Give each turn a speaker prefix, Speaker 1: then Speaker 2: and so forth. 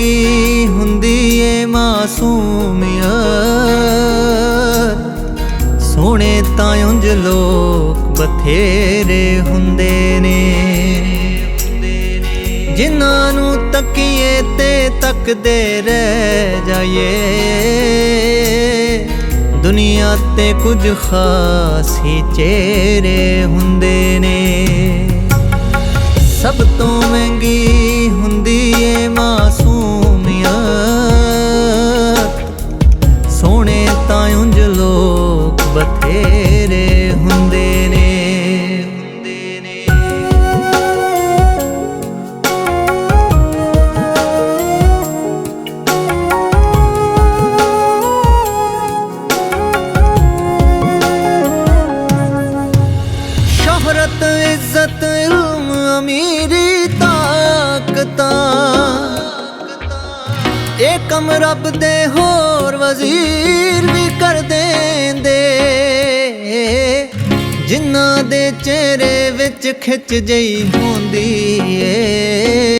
Speaker 1: ਮਹਿੰਗੀ ਹੁੰਦੀ ਏ ਮਾਸੂਮੀਅਤ ਸੋਹਣੇ ਤਾਂ ਉਂਝ ਲੋਕ ਬਥੇਰੇ ਹੁੰਦੇ ਨੇ। ਜਿਨ੍ਹਾਂ ਨੂੰ ਤੱਕੀਏ ਤੇ ਤੱਕਦੇ ਰਹਿ ਜਾਈਏ। ਦੁਨੀਆ ਤੇ ਕੁਝ ਖਾਸ ਹੀ ਚਿਹਰੇ ਹੁੰਦੇ ਨੇ। ਸਭ ਤੋਂ ਮਹਿੰਗੀ ਤਾਂ ਉਂਝ ਲੋਕ ਬਥੇਰੇ ਹੁੰਦੇ ਨੇ। ਹੁੰਦੇ ਨੇ ਸ਼ੋਹਰਤ, ਇੱਜ਼ਤ, ਇਲਮ, ਅਮੀਰੀ ਤਾਕਤਾਂ। ਇਹ ਕਮ ਰੱਬ ਦੇ ਹੋਰ ਵਜ਼ੀਰ ਕਰ ਦੇਂਦੇ। ਜਿਨ੍ਹਾਂ ਦੇ ਚਿਹਰੇ ਵਿੱਚ ਖਿੱਚ ਜਈ ਹੁੰਦੀ ਏ।